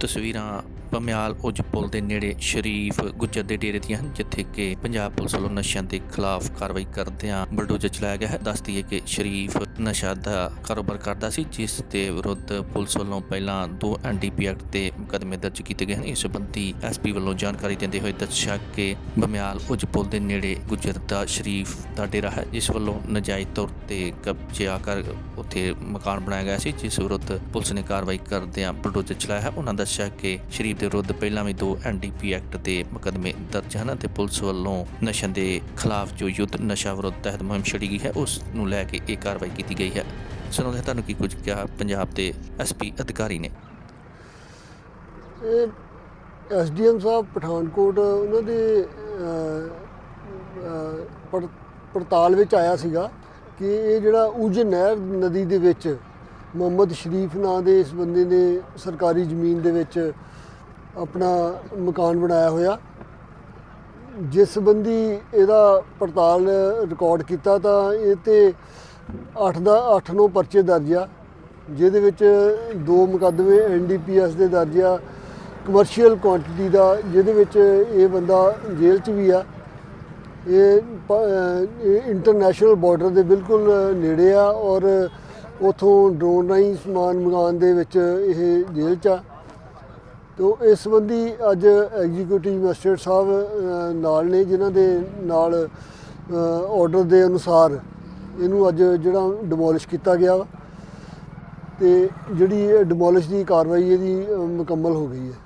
ਤਸਵੀਰਾਂ ਪਮਿਆਲ ਉਜ ਪੁਲ ਦੇ ਨੇੜੇ ਸ਼ਰੀਫ ਗੁੱਜਰ ਦੇ ਡੇਰੇ ਦੀਆਂ ਹਨ, ਜਿੱਥੇ ਕਿ ਪੰਜਾਬ ਪੁਲਿਸ ਵੱਲੋਂ ਨਸ਼ਿਆਂ ਦੇ ਖਿਲਾਫ ਕਾਰਵਾਈ ਕਰਦਿਆਂ ਬਲਡੋਜ਼ਰ ਚਲਾਇਆ ਗਿਆ ਹੈ। ਦੱਸ ਦਈਏ ਕਿ ਸ਼ਰੀਫ ਨਸ਼ਾ ਦਾ ਕਾਰੋਬਾਰ ਕਰਦਾ ਸੀ, ਜਿਸ ਦੇ ਵਿਰੁੱਧ ਪੁਲਿਸ ਵੱਲੋਂ ਪਹਿਲਾਂ ਦੋ ਐਨਡੀਪੀ ਐਕਟ ਤੇ ਮੁਕੱਦਮੇ ਦਰਜ ਕੀਤੇ ਗਏ ਹਨ। ਇਸ ਸੰਬੰਧੀ ਐਸਪੀ ਵੱਲੋਂ ਜਾਣਕਾਰੀ ਦਿੰਦੇ ਹੋਏ ਦੱਸਿਆ ਕਿ ਬਮਿਆਲ ਉਜ ਪੁਲ ਦੇ ਨੇੜੇ ਗੁੱਜਰ ਦਾ ਸ਼ਰੀਫ ਦਾ ਡੇਰਾ ਹੈ, ਜਿਸ ਵੱਲੋਂ ਨਜਾਇਜ਼ ਤੌਰ ਤੇ ਕਬਜ਼ਾ ਕਰ ਉੱਥੇ ਮਕਾਨ ਬਣਾਇਆ ਗਿਆ ਸੀ, ਜਿਸ ਵਿਰੁੱਧ ਪੁਲਿਸ ਨੇ ਕਾਰਵਾਈ ਕਰਦਿਆਂ ਬਲਡੋਜ਼ਰ ਚਲਾਇਆ ਹੈ। ਉਹਨਾਂ ਦਾ ਦੱਸਿਆ ਕਿ ਸ਼ਰੀਫ ਦੇ ਵਿਰੁੱਧ ਪਹਿਲਾਂ ਵੀ ਦੋ ਐਨਡੀਪੀ ਐਕਟ ਤੇ ਮੁਕੱਦਮੇ ਦਰਜ ਹਨ ਤੇ ਪੁਲਿਸ ਵੱਲੋਂ ਨਸ਼ਿਆਂ ਦੇ ਖਿਲਾਫ ਜੋ ਯੁੱਧ ਨਸ਼ਾ ਵਿਰੁੱਧ ਤਹਿਤ ਮੁਹਿੰਮ ਛੜੀ ਗਈ ਹੈ, ਉਸ ਨੂੰ ਲੈ ਕੇ ਇਹ ਕਾਰਵਾਈ ਕੀਤੀ ਗਈ ਹੈ। ਸੁਣੋ ਤੁਹਾਨੂੰ ਕੀ ਕੁਝ ਕਿਹਾ ਪੰਜਾਬ ਦੇ ਐਸਪੀ ਅਧਿਕਾਰੀ ਨੇ। ਐਸਡੀਐਮ ਸਾਹਿਬ ਪਠਾਨਕੋਟ, ਉਹਨਾਂ ਦੇ ਪੜਤਾਲ ਵਿੱਚ ਆਇਆ ਸੀਗਾ ਕਿ ਇਹ ਜਿਹੜਾ ਉਜ ਨਹਿਰ ਨਦੀ ਦੇ ਵਿੱਚ ਮੁਹੰਮਦ ਸ਼ਰੀਫ ਨਾਂ ਦੇ ਇਸ ਬੰਦੇ ਨੇ ਸਰਕਾਰੀ ਜ਼ਮੀਨ ਦੇ ਵਿੱਚ ਆਪਣਾ ਮਕਾਨ ਬਣਾਇਆ ਹੋਇਆ। ਜਿਸ ਸੰਬੰਧੀ ਇਹਦਾ ਪੜਤਾਲ ਰਿਕਾਰਡ ਕੀਤਾ ਤਾਂ ਇਹ ਤੇ 8 ਦਾ 8 9 ਪਰਚੇ ਦਰਜ ਆ, ਜਿਹਦੇ ਵਿੱਚ ਦੋ ਮੁਕੱਦਮੇ ਐਨਡੀਪੀਐਸ ਦੇ ਦਰਜ ਆ ਕਮਰਸ਼ੀਅਲ ਕੁਆਂਟੀਟੀ ਦਾ, ਜਿਹਦੇ ਵਿੱਚ ਇਹ ਬੰਦਾ ਜੇਲ੍ਹ 'ਚ ਵੀ ਆ। ਇਹ ਇਹ ਇੰਟਰਨੈਸ਼ਨਲ ਬਾਰਡਰ ਦੇ ਬਿਲਕੁਲ ਨੇੜੇ ਆ ਔਰ ਉਥੋਂ ਡਰੋਨ ਰਾਹੀਂ ਸਮਾਨ ਮੰਗਾਉਣ ਦੇ ਵਿੱਚ ਇਹ ਜੇਲ੍ਹ 'ਚ ਆ। ਤੋ ਇਸ ਸੰਬੰਧੀ ਅੱਜ ਐਗਜ਼ੀਕਿਊਟਿਵ ਮੈਜਿਸਟਰੇਟ ਸਾਹਿਬ ਨਾਲ ਨੇ, ਜਿਨ੍ਹਾਂ ਦੇ ਨਾਲ ਆਰਡਰ ਦੇ ਅਨੁਸਾਰ ਇਹਨੂੰ ਅੱਜ ਜਿਹੜਾ ਡਿਮੋਲਿਸ਼ ਕੀਤਾ ਗਿਆ ਵਾ। ਤੇ ਜਿਹੜੀ ਡਿਮੋਲਿਸ਼ ਦੀ ਕਾਰਵਾਈ ਇਹਦੀ ਮੁਕੰਮਲ ਹੋ ਗਈ ਹੈ।